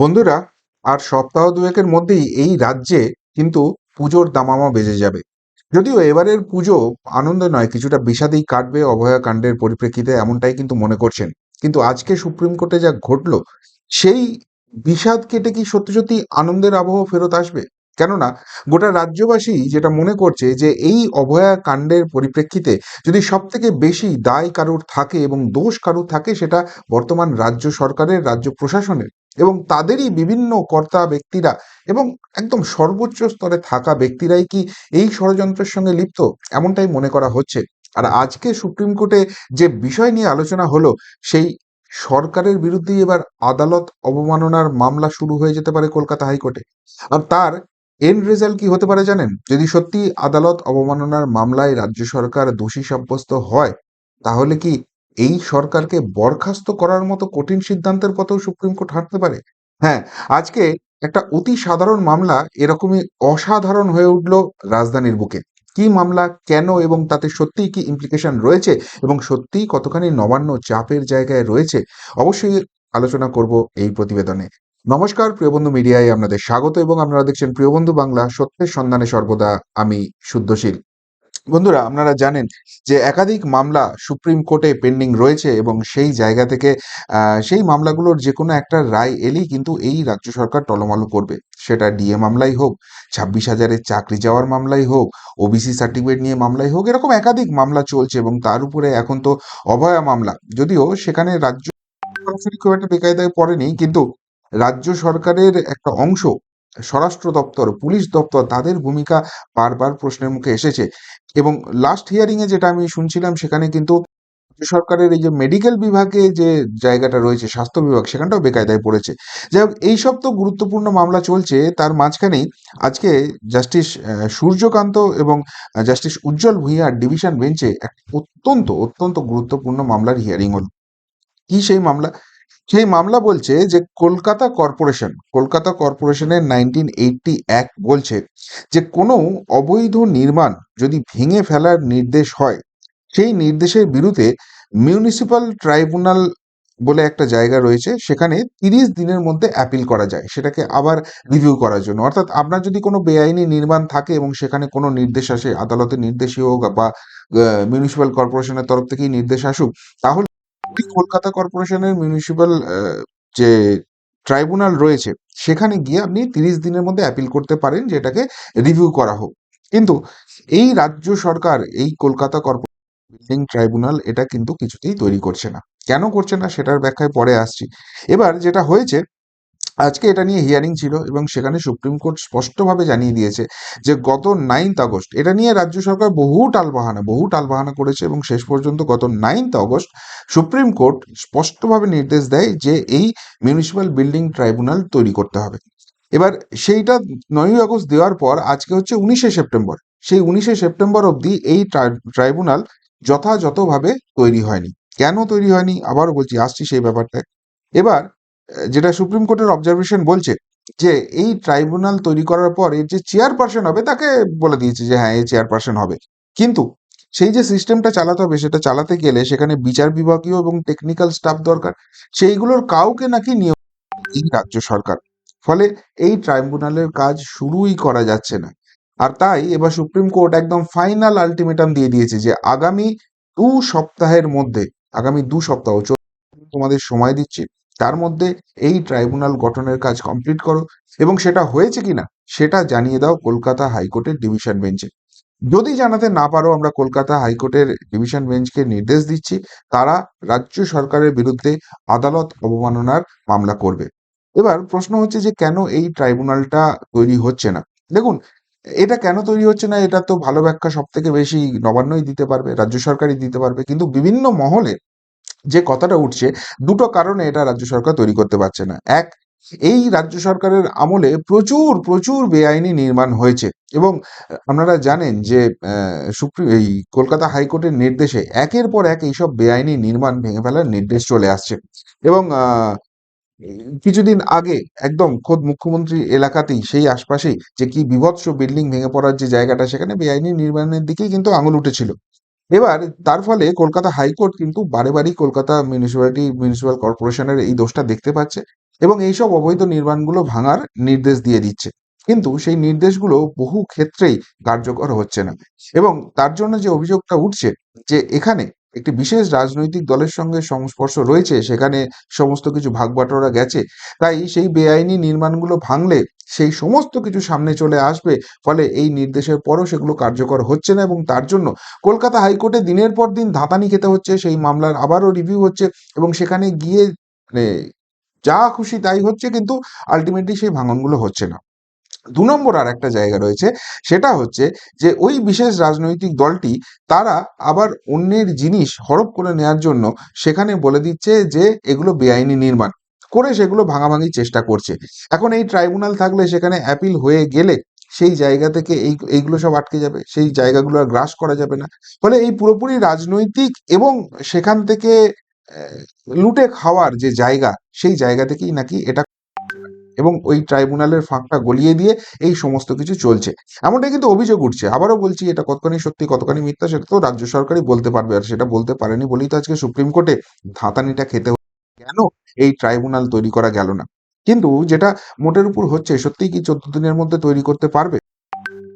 বন্ধুরা, আর সপ্তাহ দুয়েকের মধ্যেই এই রাজ্যে কিন্তু পুজোর দামামা বেজে যাবে। যদিও এবারের পুজো আনন্দ নয়, কিছুটা বিষাদেই কাটবে অভয়া কাণ্ডের পরিপ্রেক্ষিতে এমনটাই কিন্তু মনে করছেন। কিন্তু আজকে সুপ্রিম কোর্টে যা ঘটলো, সেই বিষাদ কেটে কি সত্যি সত্যি আনন্দের আবহ ফেরত আসবে? কেননা, গোটা রাজ্যবাসী যেটা মনে করছে যে এই অভয়া কাণ্ডের পরিপ্রেক্ষিতে যদি সব থেকে বেশি দায় কারুর থাকে এবং দোষ কারুর থাকে, সেটা বর্তমান রাজ্য সরকারের, রাজ্য প্রশাসনের। এবং তাদেরই বিভিন্ন কর্তা ব্যক্তিরা এবং একদম সর্বোচ্চ স্তরে থাকা ব্যক্তিরাই কি এই ষড়যন্ত্রের সঙ্গে লিপ্ত? এমনটাই মনে করা হচ্ছে। আর আজকে সুপ্রিম কোর্টে যে বিষয় নিয়ে আলোচনা হলো, সেই সরকারের বিরুদ্ধেই এবার আদালত অবমাননার মামলা শুরু হয়ে যেতে পারে কলকাতা হাইকোর্টে। আর তার এন্ড রেজাল্ট কি হতে পারে জানেন? যদি সত্যি আদালত অবমাননার মামলায় রাজ্য সরকার দোষী সাব্যস্ত হয়, তাহলে কি এই সরকারকে বরখাস্ত করার মতো কঠিন সিদ্ধান্তের পথেও সুপ্রিম কোর্ট হাঁটতে পারে। হ্যাঁ আজকে একটা অতি সাধারণ মামলা এরকমই অসাধারণ হয়ে উঠল রাজধানীর বুকে। কি মামলা, কেন এবং তাতে সত্যিই কি ইমপ্লিকেশন রয়েছে এবং সত্যিই কতখানি নবান্ন চাপের জায়গায় রয়েছে, অবশ্যই আলোচনা করব এই প্রতিবেদনে। নমস্কার, প্রিয়বন্ধু মিডিয়ায় আপনাদের স্বাগত এবং আপনারা দেখছেন প্রিয়বন্ধু বাংলা, সত্যের সন্ধানে সর্বদা আমি শুদ্ধশীল। বন্ধুরা, আপনারা জানেন যে একাধিক মামলা সুপ্রিম কোর্টে পেন্ডিং রয়েছে এবং সেই জায়গা থেকে সেই মামলাগুলোর যে কোনো একটা রায় এলেই কিন্তু এই রাজ্য সরকার টলমলো করবে। সেটা ডিএ মামলাই হোক, ছাব্বিশ হাজারের চাকরি যাওয়ার মামলাই হোক, ওবিসি সার্টিফিকেট নিয়ে মামলাই হোক, এরকম একাধিক মামলা চলছে এবং তার উপরে এখন তো অভয়া মামলা। যদিও সেখানে রাজ্য সরাসরি খুব একটা বেকায়দায় পড়েনি, কিন্তু রাজ্য সরকারের একটা অংশ স্বরাষ্ট্র দপ্তর, পুলিশ দপ্তর তাদের ভূমিকা বারবার প্রশ্নের মুখে এসেছে। এবং লাস্ট হিয়ারিং এ যেটা আমি শুনছিলাম, সেখানে কিন্তু সরকারের এই যে মেডিকেল বিভাগে যে জায়গাটা রয়েছে, স্বাস্থ্য বিভাগ, সেখানটাও বেকায়দায় পড়েছে। যাই হোক, এইসব তো গুরুত্বপূর্ণ মামলা চলছে। তার মাঝখানেই আজকে জাস্টিস সূর্যকান্ত এবং জাস্টিস উজ্জ্বল ভূঁইয়ার ডিভিশন বেঞ্চে এক অত্যন্ত অত্যন্ত গুরুত্বপূর্ণ মামলার হিয়ারিং হল। কি সেই মামলা? সেই মামলা বলছে যে কলকাতা কর্পোরেশন, কলকাতা কর্পোরেশনের নাইনটিন এইটটি অ্যাক্ট বলছে যে কোনো অবৈধ নির্মাণ যদি ভেঙে ফেলার নির্দেশ হয়, সেই নির্দেশের বিরুদ্ধে মিউনিসিপ্যাল ট্রাইব্যুনাল বলে একটা জায়গা রয়েছে, সেখানে তিরিশ দিনের মধ্যে অ্যাপিল করা যায়, সেটাকে আবার রিভিউ করার জন্য। অর্থাৎ আপনার যদি কোনো বেআইনি নির্মাণ থাকে এবং সেখানে কোনো নির্দেশ আসে, আদালতের নির্দেশই হোক বা মিউনিসিপ্যাল কর্পোরেশনের তরফ থেকেই নির্দেশ আসুক, তাহলে ওই কলকাতা কর্পোরেশনের মিউনিসিপ্যাল যে ট্রাইব্যুনাল রয়েছে, সেখানে গিয়ে আপনি তিরিশ দিনের মধ্যে অ্যাপিল করতে পারেন যেটাকে রিভিউ করা হোক। কিন্তু এই রাজ্য সরকার, এই কলকাতা কর্পোরেশন ট্রাইব্যুনাল এটা কিন্তু কিছুতেই তৈরি করছে না। কেন করছে না সেটার ব্যাখ্যায় পরে আসছি। এবার যেটা হয়েছে আজকে এটা নিয়ে হিয়ারিং ছিল এবং সেখানে সুপ্রিম কোর্ট স্পষ্টভাবে জানিয়ে দিয়েছে যে গত নাইন্থ আগস্ট, এটা নিয়ে রাজ্য সরকার বহু টালবাহানা বহু টালবাহানা করেছে এবং শেষ পর্যন্ত গত নাইন্থ আগস্ট সুপ্রিম কোর্ট স্পষ্টভাবে নির্দেশ দেয় যে এই মিউনিসিপ্যাল বিল্ডিং ট্রাইব্যুনাল তৈরি করতে হবে। এবার সেইটা নয়ই আগস্ট দেওয়ার পর, আজকে হচ্ছে উনিশে সেপ্টেম্বর, সেই উনিশে সেপ্টেম্বর অবধি এই ট্রাইব্যুনাল যথাযথভাবে তৈরি হয়নি। কেন তৈরি হয়নি? আবারও বলছি, আসছি সেই ব্যাপারটা এবার যেটা সুপ্রিম কোর্টের অবজারভেশন বলছে যে এই ট্রাইব্যুনাল তৈরি করার পর এর যে চেয়ারপারসন হবে তাকে বলে দিয়েছে যে হ্যাঁ এই চেয়ারপারসন হবে। কিন্তু সেই যে সিস্টেমটা চালাতে হবে, সেটা চালাতে গেলে সেখানে বিচার বিভাগীয় এবং টেকনিক্যাল স্টাফ দরকার। সেইগুলোর কাউকে নাকি নিয়োগ এই রাজ্য সরকার। ফলে এই ট্রাইব্যুনালের কাজ শুরুই করা যাচ্ছে না। আর তাই এবার সুপ্রিম কোর্ট একদম ফাইনাল আলটিমেটাম দিয়ে দিয়েছে যে আগামী দু সপ্তাহের মধ্যে, আগামী দু সপ্তাহ তোমাদের সময় দিচ্ছি। তার মধ্যে এই ট্রাইব্যুনাল গঠনের কাজ কমপ্লিট করো। এবং সেটা হয়েছে কিনা, সেটা জানিয়ে দাও কলকাতা হাইকোর্টের ডিভিশন বেঞ্চে। যদি জানাতে না পারো, আমরা কলকাতা হাইকোর্টের ডিভিশন বেঞ্চকে নির্দেশ দিচ্ছি, তারা রাজ্য সরকারের বিরুদ্ধে আদালত অবমাননার মামলা করবে। এবার প্রশ্ন হচ্ছে যে কেন এই ট্রাইব্যুনালটা তৈরি হচ্ছে না? দেখুন, এটা কেন তৈরি হচ্ছে না? এটা তো ভালো ব্যাখ্যা সব থেকে বেশি নবান্নই দিতে পারবে, রাজ্য সরকারই দিতে পারবে। কিন্তু বিভিন্ন মহলে যে কথাটা উঠছে, দুটো কারণে এটা রাজ্য সরকার তৈরি করতে পারছে না। এক, এই রাজ্য সরকারের আমলে প্রচুর প্রচুর বেআইনি নির্মাণ হয়েছে এবং আপনারা জানেন যে সুপ্রিম এই কলকাতা হাইকোর্টের নির্দেশে একের পর এক এইসব বেআইনি নির্মাণ ভেঙে ফেলার নির্দেশ চলে আসছে এবং কিছুদিন আগে একদম খোদ মুখ্যমন্ত্রী এলাকাতেই সেই আশপাশেই যে কি বিভৎস বিল্ডিং ভেঙে পড়ার যে জায়গাটা, সেখানে বেআইনি নির্মাণের দিকেই কিন্তু আঙুল উঠেছিল। এবার তার ফলে কলকাতা হাইকোর্ট কিন্তু বারে বারেই কলকাতা মিউনিসিপ্যালিটি মিউনিসিপ্যাল কর্পোরেশনের এই দোষটা দেখতে পাচ্ছে এবং এইসব অবৈধ নির্মাণগুলো ভাঙার নির্দেশ দিয়ে দিচ্ছে। কিন্তু সেই নির্দেশগুলো বহু ক্ষেত্রেই কার্যকর হচ্ছে না। এবং তার জন্য যে অভিযোগটা উঠছে যে এখানে একটি বিশেষ রাজনৈতিক দলের সঙ্গে সংস্পর্শ রয়েছে, সেখানে সমস্ত কিছু ভাগবাটোয়ারা গেছে। তাই সেই বেআইনি নির্মাণগুলো ভাঙলে সেই সমস্ত কিছু সামনে চলে আসবে, ফলে এই নির্দেশের পরও সেগুলো কার্যকর হচ্ছে না এবং তার জন্য কলকাতা হাইকোর্টে দিনের পর দিন ধাতানি খেতে হচ্ছে, সেই মামলার আবারও রিভিউ হচ্ছে এবং সেখানে গিয়ে মানে যা খুশি তাই হচ্ছে, কিন্তু আলটিমেটলি সেই ভাঙনগুলো হচ্ছে না। দু নম্বর আর একটা জায়গা রয়েছে, সেটা হচ্ছে যে ওই বিশেষ রাজনৈতিক দলটি তারা আবার অন্যের জিনিস হড়প করে নেওয়ার জন্য সেখানে বলে দিচ্ছে যে এগুলো বেআইনি নির্মাণ করে সেগুলো ভাঙাভাঙির চেষ্টা করছে। এখন এই ট্রাইব্যুনাল থাকলে সেখানে অ্যাপিল হয়ে গেলে সেই জায়গা থেকে এই, এইগুলো সব আটকে যাবে, সেই জায়গাগুলো আর গ্রাস করা যাবে না। ফলে এই পুরোপুরি রাজনৈতিক এবং সেখান থেকে লুটে খাওয়ার যে জায়গা, সেই জায়গা থেকেই নাকি এটা এবং ওই ট্রাইব্যুনালের ফাঁকটা গলিয়ে দিয়ে এই সমস্ত কিছু চলছে। এমনটাই কিন্তু অভিযোগ উঠছে। আবারও বলছি, এটা কতখানি সত্যি, কতখানি মিথ্যা সেটা তো রাজ্য সরকারই বলতে পারবে আর সেটা বলতে পারেনি বলেই তো আজকে সুপ্রিম কোর্টে ধাতানিটা খেতে কেন এই ট্রাইব্যুনাল তৈরি করা গেল না? কিন্তু যেটা মোটের উপর হচ্ছে, সত্যিই কি চোদ্দ দিনের মধ্যে তৈরি করতে পারবে?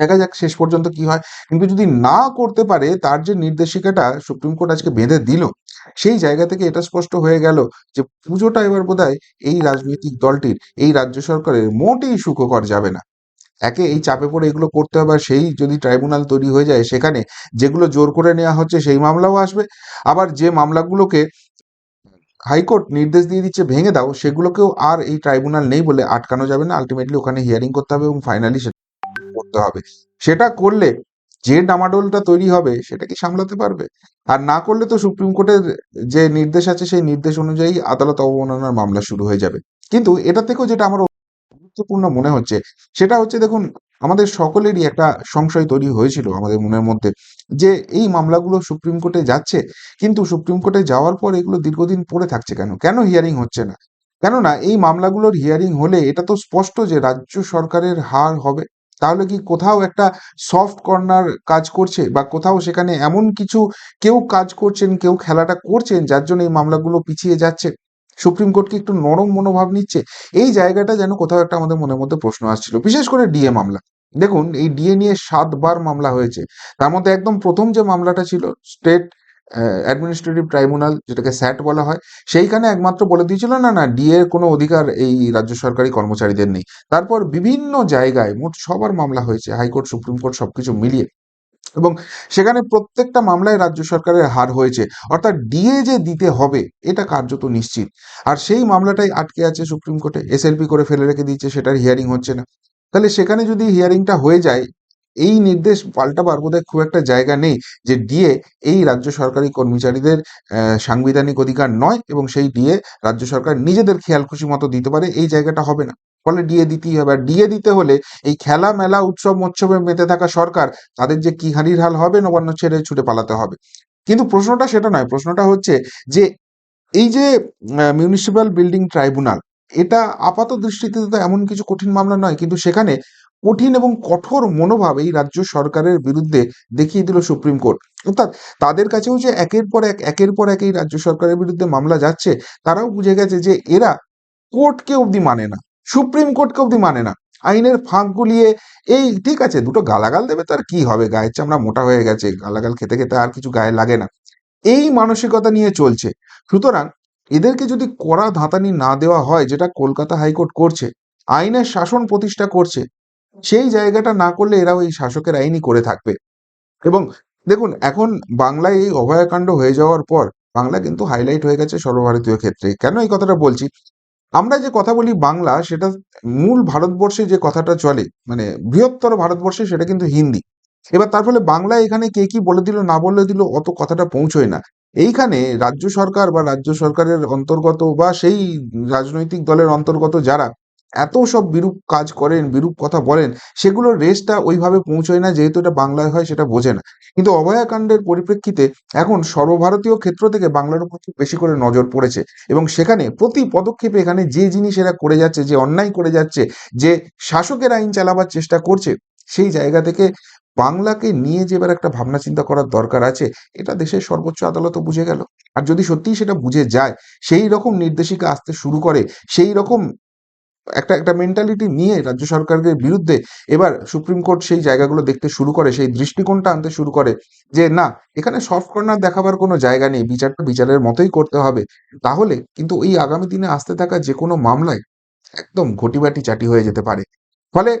দেখা যাক শেষ পর্যন্ত কি হয়। কিন্তু যদি না করতে পারে, তার যে নির্দেশিকাটা সুপ্রিম কোর্ট আজকে বেঁধে দিল, সেই জায়গা থেকে এটা স্পষ্ট হয়ে গেল যে পুজোটা এবার বোধহয় এই রাজনৈতিক দলটির, এই রাজ্য সরকারের মোটেই সুখকর যাবে না। একে এই চাপে পড়ে এগুলো করতে হবে, আর সেই যদি ট্রাইব্যুনাল তৈরি হয়ে যায় সেখানে যেগুলো জোর করে নেওয়া হচ্ছে সেই মামলাও আসবে। আবার যে মামলাগুলোকে হাইকোর্ট নির্দেশ দিয়ে দিচ্ছে ভেঙে দাও, সেগুলোকেও আর এই ট্রাইব্যুনাল নেই বলে আটকানো যাবে না। আলটিমেটলি ওখানে হিয়ারিং করতে হবে এবং ফাইনালি করতে হবে। সেটা করলে যে ডামাডোলটা তৈরি হবে, সেটা কি সামলাতে পারবে? আর না করলে তো সুপ্রিম কোর্টের যে নির্দেশ আছে, সেই নির্দেশ অনুযায়ী আদালত অবমাননার মামলা শুরু হয়ে যাবে। কিন্তু এটা থেকেও যেটা আমার গুরুত্বপূর্ণ মনে হচ্ছে, সেটা হচ্ছে দেখুন, আমাদের সকলেরই একটা সংশয় তৈরি হয়েছিল আমাদের মনের মধ্যে, যে এই মামলাগুলো সুপ্রিম কোর্টে যাচ্ছে, কিন্তু সুপ্রিম কোর্টে যাওয়ার পর এগুলো দীর্ঘদিন পড়ে থাকছে কেন? কেন হিয়ারিং হচ্ছে না? কেননা এই মামলাগুলোর হিয়ারিং হলে এটা তো স্পষ্ট যে রাজ্য সরকারের হার হবে। তাহলে কি কোথাও একটা সফট কর্নার কাজ করছে? বা কোথাও সেখানে এমন কিছু কেউ কাজ করছেন, কেউ খেলাটা করছেন, যার জন্য এই মামলাগুলো পিছিয়ে যাচ্ছে? সুপ্রিম কোর্ট কি একটু নরম মনোভাব নিচ্ছে? এই জায়গাটা যেন কোথাও একটা আমাদের মনের মধ্যে প্রশ্ন আসছিল। বিশেষ করে ডিএ মামলা। দেখুন, এই ডিএ নিয়ে সাতবার মামলা হয়েছে। তার মধ্যে একদম প্রথম যে মামলাটা ছিল স্টেট অ্যাডমিনিস্ট্রেটিভ ট্রাইব্যুনাল যেটাকে স্যাট বলা হয়, সেইখানে একমাত্র বলে দিয়েছিল, না না ডিএ এর কোনো অধিকার এই রাজ্য সরকারি কর্মচারীদের নেই। তারপর বিভিন্ন জায়গায় মোট সবার মামলা হয়েছে, হাইকোর্ট, সুপ্রিম কোর্ট সবকিছু মিলিয়ে। এবং সেখানে প্রত্যেকটা মামলায় রাজ্য সরকারের হার হয়েছে। অর্থাৎ ডিএ যে দিতে হবে, এটা কার্যত নিশ্চিত। আর সেই মামলাটাই আটকে আছে সুপ্রিম কোর্টে। এসএলপি করে ফেলে রেখে দিচ্ছে সেটার হিয়ারিং হচ্ছে না। তাহলে সেখানে যদি হিয়ারিংটা হয়ে যায় এই নির্দেশ পাল্টাবার বোধহয় খুব একটা জায়গা নেই যে ডিএ এই রাজ্য সরকারি কর্মচারীদের সাংবিধানিক অধিকার নয় এবং সেই ডিএ রাজ্য সরকার নিজেদের খেয়াল খুশি মতো দিতে পারে, এই জায়গাটা হবে না। ফলে ডিএ দিতেই হবে। আর ডিএ দিতে হলে এই খেলা মেলা, উৎসব, মৎসবে মেতে থাকা সরকার তাদের যে কি হানির হাল হবে, নবান্ন ছেড়ে ছুটে পালাতে হবে। কিন্তু প্রশ্নটা সেটা নয়, প্রশ্নটা হচ্ছে যে এই যে মিউনিসিপ্যাল বিল্ডিং ট্রাইব্যুনাল এটা আপাত দৃষ্টিতে তো এমন কিছু কঠিন মামলা নয়, কিন্তু সেখানে কঠিন এবং কঠোর মনোভাব এই রাজ্য সরকারের বিরুদ্ধে দেখিয়ে দিল সুপ্রিম কোর্ট। অর্থাৎ তাদের কাছেও যে একের পর এক, একের পর এক এই রাজ্য সরকারের বিরুদ্ধে মামলা যাচ্ছে, তারাও বুঝে গেছে যে এরা কোর্টকে অবধি মানে না, সুপ্রিম কোর্টকে অবধি মানে না। আইনের ফাঁক গুলিয়ে এই ঠিক আছে, দুটো গালাগাল দেবে তার কি হবে? গায়ের চামড়া মোটা হয়ে গেছে, গালাগাল খেতে খেতে আর কিছু গায়ে লাগে না। এই মানসিকতা নিয়ে চলছে। সুতরাং এদেরকে যদি কড়া ধাঁতানি না দেওয়া হয়, যেটা কলকাতা হাইকোর্ট করছে, আইনের শাসন প্রতিষ্ঠা করছে সেই জায়গাটা না করলে এরাও এই শাসকের আইনই করে থাকবে। এবং দেখুন, এখন বাংলায় এই অভয়াকাণ্ড হয়ে যাওয়ার পর বাংলা কিন্তু হাইলাইট হয়ে গেছে সর্বভারতীয় ক্ষেত্রে। কেন এই কথাটা বলছি? আমরা যে কথা বলি বাংলা, সেটা মূল ভারতবর্ষে যে কথাটা চলে মানে বৃহত্তর ভারতবর্ষে সেটা কিন্তু হিন্দি। এবার তার ফলে বাংলা এখানে কে কি বলে দিল, না বলে দিল, অত কথাটা পৌঁছয় না। এইখানে রাজ্য সরকার বা রাজ্য সরকারের অন্তর্গত বা সেই রাজনৈতিক দলের অন্তর্গত যারা এত সব বিরূপ কাজ করেন, বিরূপ কথা বলেন, সেগুলোর রেসটা ওইভাবে পৌঁছয় না, যেহেতু এটা বাংলায় হয় সেটা বোঝে না। কিন্তু অভয়াকাণ্ডের পরিপ্রেক্ষিতে এখন সর্বভারতীয় ক্ষেত্র থেকে বাংলার উপর খুব বেশি করে নজর পড়েছে এবং সেখানে প্রতি পদক্ষেপে এখানে যে জিনিস এরা করে যাচ্ছে, যে অন্যায় করে যাচ্ছে, যে শাসকের আইন চালাবার চেষ্টা করছে, সেই জায়গা থেকে বাংলাকে নিয়ে যে এবার একটা ভাবনা চিন্তা করার দরকার আছে, এটা দেশের সর্বোচ্চ আদালতও বুঝে গেল। আর যদি সত্যিই সেটা বুঝে যায়, সেই রকম নির্দেশিকা আসতে শুরু করে, সেই রকম একটা একটা মেন্টালিটি নিয়ে রাজ্য সরকারের বিরুদ্ধে এবার সুপ্রিম কোর্ট সেই জায়গাগুলো দেখতে শুরু করে, সেই দৃষ্টিকোণটা আনতে শুরু করে যে, না, এখানে সফট কর্নার দেখাবার কোনো জায়গা নেই, বিচারটা বিচারের মতোই করতে হবে। তাহলে কিন্তু এই আগামী দিনে আসতে থাকা যে কোনো মামলায় একদম ঘটিবাটি চাটি হয়ে যেতে পারে। ফলে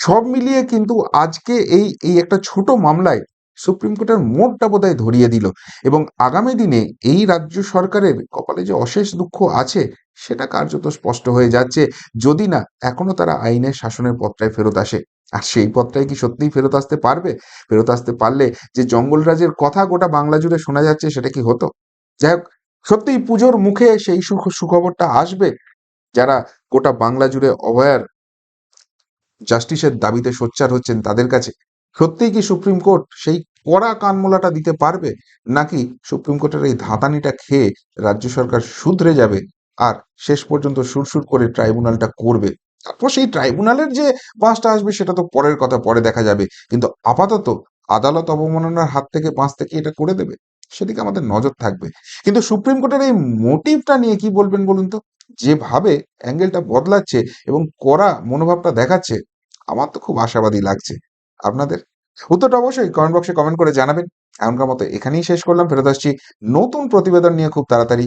সব মিলিয়ে কিন্তু আজকে এই এই একটা ছোট মামলায় সুপ্রিম কোর্টের মোড়টা বোধহয় ধরিয়ে দিল। এবং আগামী দিনে এই রাজ্য সরকারের কপালে যে অশেষ দুঃখ আছে সেটা কার্যত স্পষ্ট হয়ে যাচ্ছে। যদি না, এখনও তারা আইনের শাসনের পথটায় ফেরত আসে। আর সেই পথটায় কি সত্যিই ফেরত আসতে পারবে? ফেরত আসতে পারলে যে জঙ্গলরাজের কথা গোটা বাংলা জুড়ে শোনা যাচ্ছে, সেটা কি হতো? যাই হোক, সত্যিই পুজোর মুখে সেই সুখ, সুখবরটা আসবে। যারা গোটা বাংলা জুড়ে অভয়ার জাস্টিসের দাবিতে সোচ্চার হচ্ছেন তাদের কাছে, সত্যিই কি সুপ্রিম কোর্ট সেই কড়া কানমোলাটা দিতে পারবে? নাকি সুপ্রিম কোর্টের এই ধাতানিটা খেয়ে রাজ্য সরকার শুধরে যাবে? আর শেষ পর্যন্ত সুরসুর করে ট্রাইব্যুনালটা করবে। তারপর সেই ট্রাইব্যুনালের যে বাঁশটা আসবে, সেটা তো পরের কথা, পরে দেখা যাবে। কিন্তু আপাতত আদালত অবমাননার হাত থেকে বাঁচতে কি এটা করে দেবে, সেদিকে আমাদের নজর থাকবে। কিন্তু সুপ্রিম কোর্টের এই মোটিভটা নিয়ে কি বলবেন বলুন তো? যেভাবে অ্যাঙ্গেলটা বদলাচ্ছে এবং করা মনোভাবটা দেখাচ্ছে, আমার তো খুব আশাবাদী লাগছে। আপনাদের উত্তরটা অবশ্যই কমেন্ট বক্সে কমেন্ট করে জানাবেন। এমনকার মতো এখানেই শেষ করলাম। ফেরত আসছি নতুন প্রতিবেদন নিয়ে খুব তাড়াতাড়ি।